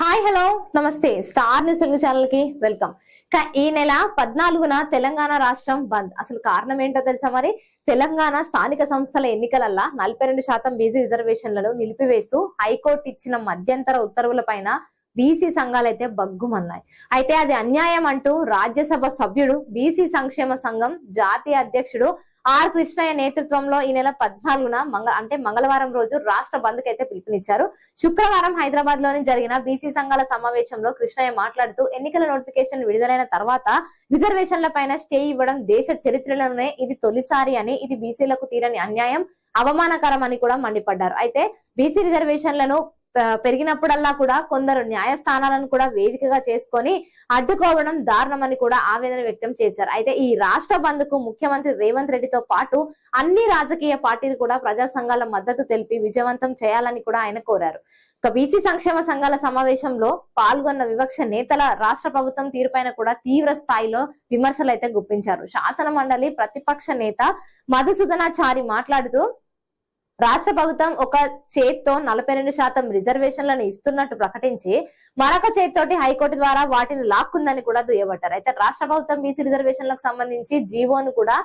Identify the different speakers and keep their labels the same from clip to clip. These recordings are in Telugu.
Speaker 1: హాయ్ హలో నమస్తే. స్టార్ న్యూస్ తెలుగు ఛానల్కి వెల్కమ్ ఈ నెల పద్నాలుగున తెలంగాణ రాష్ట్రం బంద్. అసలు కారణం ఏంటో తెలుసా మరి? తెలంగాణ స్థానిక సంస్థల ఎన్నికలల్లా నలభై రెండు శాతం బీసీ రిజర్వేషన్లను నిలిపివేస్తూ హైకోర్టు ఇచ్చిన మధ్యంతర ఉత్తర్వుల పైన బీసీ సంఘాలైతే బగ్గుమన్నాయి అయితే అది అన్యాయం అంటూ రాజ్యసభ సభ్యుడు బీసీ సంక్షేమ సంఘం జాతీయ అధ్యక్షుడు ఆర్ కృష్ణయ్య నేతృత్వంలో ఈ నెల పద్నాలుగున మంగ అంటే మంగళవారం రోజు రాష్ట్ర బంద్ అయితే పిలుపునిచ్చారు. శుక్రవారం హైదరాబాద్లోని జరిగిన బీసీ సంఘాల సమావేశంలో కృష్ణయ్య మాట్లాడుతూ ఎన్నికల నోటిఫికేషన్ విడుదలైన తర్వాత రిజర్వేషన్ల పైన స్టే ఇవ్వడం దేశ చరిత్రలోనే ఇది తొలిసారి అని ఇది బీసీలకు తీరని అన్యాయం అవమానకరం అని కూడా మండిపడ్డారు. అయితే బీసీ రిజర్వేషన్లను పెరిగినప్పుడల్లా కూడా కొందరు న్యాయస్థానాలను కూడా వేదికగా చేసుకొని అడ్డుకోవడం దారుణమని కూడా ఆవేదన వ్యక్తం చేశారు. అయితే ఈ రాష్ట్ర బంద్కు ముఖ్యమంత్రి రేవంత్ రెడ్డితో పాటు అన్ని రాజకీయ పార్టీలు కూడా ప్రజా సంఘాల మద్దతు తెలిపి విజయవంతం చేయాలని కూడా ఆయన కోరారు. ఇక బీసీ సంక్షేమ సంఘాల సమావేశంలో పాల్గొన్న వివక్ష నేతల రాష్ట్ర ప్రభుత్వం తీరుపైన కూడా తీవ్ర స్థాయిలో విమర్శలు అయితే గుప్పించారు. శాసన మండలి ప్రతిపక్ష నేత మధుసూదనాచారి మాట్లాడుతూ రాష్ట్ర ప్రభుత్వం ఒక చేత్తో నలభై రెండు శాతం రిజర్వేషన్లను ఇస్తున్నట్టు ప్రకటించి మరొక చేత్తోటి హైకోర్టు ద్వారా వాటిని లాక్కుందని కూడా దుయ్యబట్టారు. అయితే రాష్ట్ర ప్రభుత్వం బీసీ రిజర్వేషన్లకు సంబంధించి జీవోను కూడా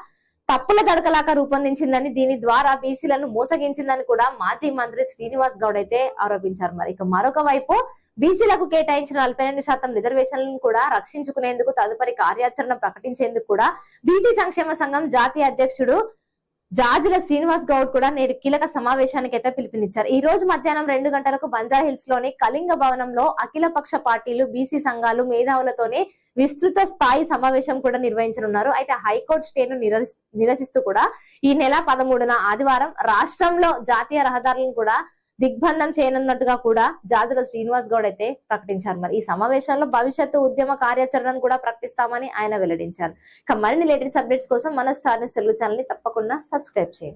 Speaker 1: తప్పుల తడకలాక రూపొందించిందని దీని ద్వారా బీసీలను మోసగించిందని కూడా మాజీ మంత్రి శ్రీనివాస్ గౌడ్ అయితే ఆరోపించారు. మరి ఇక మరొక వైపు బీసీలకు కేటాయించిన నలభై రెండు శాతం రిజర్వేషన్లను కూడా రక్షించుకునేందుకు తదుపరి కార్యాచరణ ప్రకటించేందుకు కూడా బీసీ సంక్షేమ సంఘం జాతీయ అధ్యక్షుడు జాజుల శ్రీనివాస్ గౌడ్ కూడా నేడు కీలక సమావేశానికి అయితే పిలుపునిచ్చారు. ఈ రోజు మధ్యాహ్నం రెండు గంటలకు బంజారా హిల్స్లోని కళింగ భవనంలో అఖిల పక్ష పార్టీలు బీసీ సంఘాలు మేధావులతోనే విస్తృత స్థాయి సమావేశం కూడా నిర్వహించనున్నారు. అయితే హైకోర్టు స్టేను నిరసి- నిరసిస్తూ కూడా ఈ నెల పదమూడున ఆదివారం రాష్ట్రంలో జాతీయ రహదారులను కూడా దిగ్బంధం చేయనున్నట్టుగా కూడా జాజుల శ్రీనివాస్ గౌడ్ అయితే ప్రకటించారు. మరి ఈ సమావేశంలో భవిష్యత్తు ఉద్యమ కార్యాచరణను కూడా ప్రకటిస్తామని ఆయన వెల్లడించారు. ఇక మరిన్ని లేటెస్ట్ అప్డేట్స్ కోసం మన స్టార్ తెలుగు ఛానల్ని తప్పకుండా సబ్స్క్రైబ్ చేయండి.